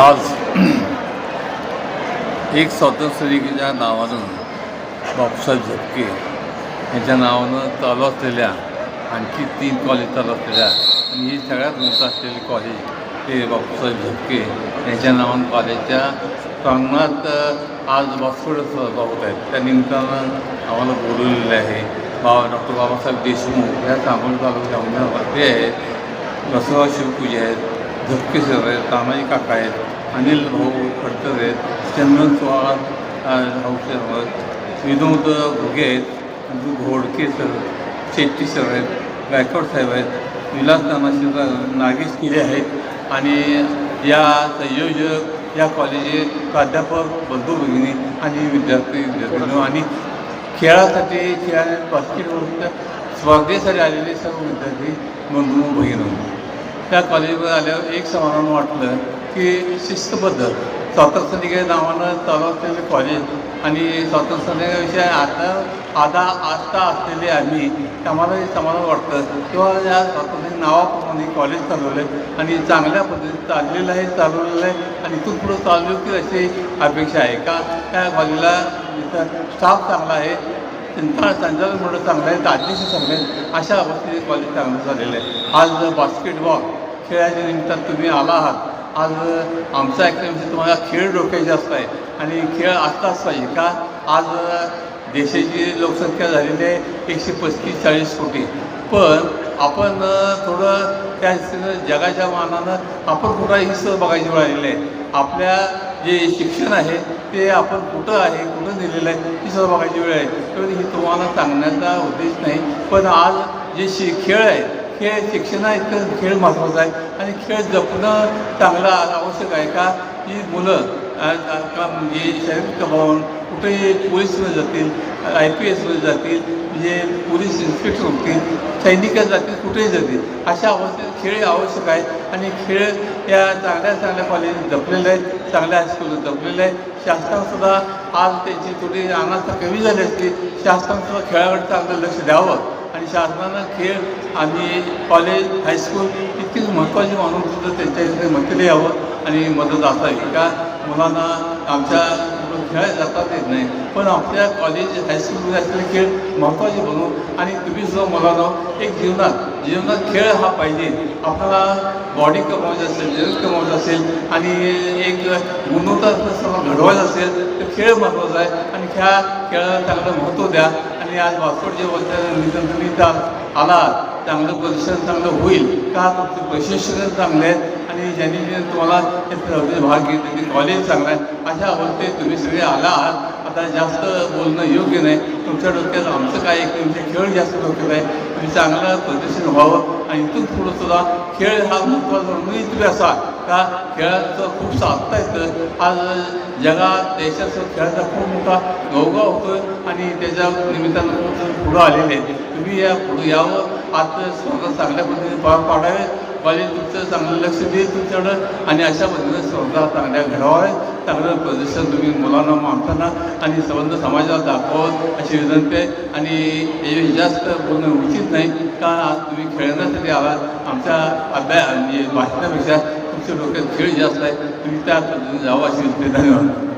आज एक स्वातंत्र्यलीगेच्या नावानं बापसाहेब झपके यांच्या नावानं चालू असलेल्या आणखी तीन कॉलेज चालू असलेल्या आणि ही सगळ्यात मोठं असलेले कॉलेज ते बापूसाहेब झपके यांच्या नावानं कॉलेजच्या प्रांगणात आज बासफोड स्पर्धा होत आहेत. त्या निमित्तानं आम्हाला बोलवलेलं आहे. बा डॉक्टर बाबासाहेब देशमुख ह्या सांगोल तालुक्याच्या उमेदवार ते आहेत बसवा शिवपूजे आहेत झपके सर आहेत तानाई काका आहेत अनिल भाऊ खडतर आहेत चंदन चव्हाण सर आहेत विनोद घुगे आहेत घोडके सर शेट्टी सर आहेत गायकवाड साहेब आहेत विलास नानाशी नागेश किरे आहेत आणि या संयोजक या कॉलेजे प्राध्यापक बंधू भगिनी आणि विद्यार्थी विद्यार्थी आणि खेळासाठी खेळा बास्केटबॉलच्या स्पर्धेसाठी आलेले सर्व विद्यार्थी बंधू भगिनी त्या कॉलेजमध्ये आल्यावर एक समाधान वाटलं की शिस्तबद्ध. स्वातंत्र्य नावानं चालू असलेले कॉलेज आणि स्वातंत्र्याविषयी आता आधा आस्था असलेले आम्ही आम्हाला समाधान वाटतं. किंवा या स्वातंत्र्य नावाप्रमाणे कॉलेज चालवलं आणि चांगल्या पद्धतीने चाललेलं आहे चालवलेलं आहे आणि इथून पुढं चालू की अशी अपेक्षा आहे का? त्या कॉलेजला स्टाफ चांगला आहे त्यांचा संचालक मंडळ चांगलं आहे अध्यक्ष चांगले आहेत अशा अवस्थेत कॉलेज चांगलं झालेलं आहे. आज बास्केटबॉल खेळाच्या निमित्तानं तुम्ही आला आहात. आज आमचा ॲक्टिव्हिटी म्हणजे तुम्हाला खेळ डोक्याचे असत आहे. आणि खेळ असताच पाहिजे का? आज देशाची लोकसंख्या झालेली आहे एकशे पस्तीस चाळीस कोटी. पण आपण थोडं त्या जगाच्या मानानं आपण कुठं हिस्सा बघायची वेळ आलेली आहे आपल्या जे शिक्षण आहे ते आपण कुठं आहे कुठं दिलेलं आहे ही सुद्धा बघायची वेळ आहे. तर ही तुम्हाला सांगण्याचा उद्देश नाही. पण आज जे शि खेळ आहेत खेळ शिक्षणा इतकं खेळ महत्त्वाचा आहे. आणि खेळ जपणं चांगलं आवश्यक आहे का? ही मुलं का म्हणजे शरीर कमावून कुठे पोलीसमध्ये जातील आय पी एसमध्ये जातील म्हणजे पोलीस इन्स्पेक्टर होतील सैनिकात जातील कुठेही जातील अशा अवस्थेत खेळ आवश्यक आहेत. आणि खेळ या चांगल्या चांगल्या कॉलेज जपलेले आहेत चांगल्या हायस्कूलला जपलेलं आहे शासनासुद्धा आज त्याची थोडी अनास्था कमी झाली असली शासनासुद्धा खेळाकडे चांगलं लक्ष द्यावं. आणि शासनानं खेळ आम्ही कॉलेज हायस्कूल इतकीच महत्त्वाची मानून सुद्धा त्यांच्या इथे मदतीला यावं आणि मदत असावी का मुलांना आमच्या खेळायला जातात येत नाही पण आपल्या कॉलेज हायस्कूलमध्ये असलेले खेळ महत्त्वाचे बनवून आणि तुम्ही सुद्धा मुलांना एक जीवनात जीवनात खेळ हा पाहिजे. आपल्याला बॉडी कमवायची असेल शरीर कमवायचं असेल आणि एक गुणवत्ता सर्व घडवायचं असेल तर खेळ महत्त्वाचा आहे. आणि ह्या खेळाला चांगलं महत्त्व द्या. आणि आज वासवड जे निधन तुम्ही आला चांगलं प्रदर्शन चांगलं होईल का? तुमचे प्रशिक्षण चांगले आहेत. आणि ज्यांनी जे तुम्हाला भाग घेतले ते कॉलेज चांगलं आहे. अशा अवस्थेत तुम्ही सगळे आला आहात आता जास्त बोलणं योग्य नाही. तुमच्या डोक्यात आमचं काय आहे? तुमचे खेळ जास्त डोक्यात आहे. म्हणजे चांगलं प्रदर्शन व्हावं आणि इथून पुढं सुद्धा खेळ हा महत्त्वाचा म्हणून तुम्ही असा. का खेळाचं खूप साधता येतं. आज जगात देशाचं खेळाचा खूप मोठा गवगाव होतो आणि त्याच्या निमित्तानं खूप पुढं आलेले आहेत. तुम्ही या पुढं यावं. आज स्पर्धा चांगल्या पद्धतीने पार पाडावे. कॉलेज तुमचं चांगलं लक्ष देईल तुमच्याकडं. आणि अशा पद्धतीने स्पर्धा चांगल्या घडवाव्या चांगलं प्रदर्शन तुम्ही मुलांना माणसांना आणि संबंध समाजाला दाखवत अशी विनंती आहे. आणि हे जास्त बोलणं उचित नाही का आज तुम्ही खेळण्यासाठी आलात. आमच्या अभ्यास म्हणजे भाषणापेक्षा तुमच्या डोक्यात खेळ जास्त आहे. तुम्ही त्या पद्धतीने जावं अशी विनंती धन्यवाद.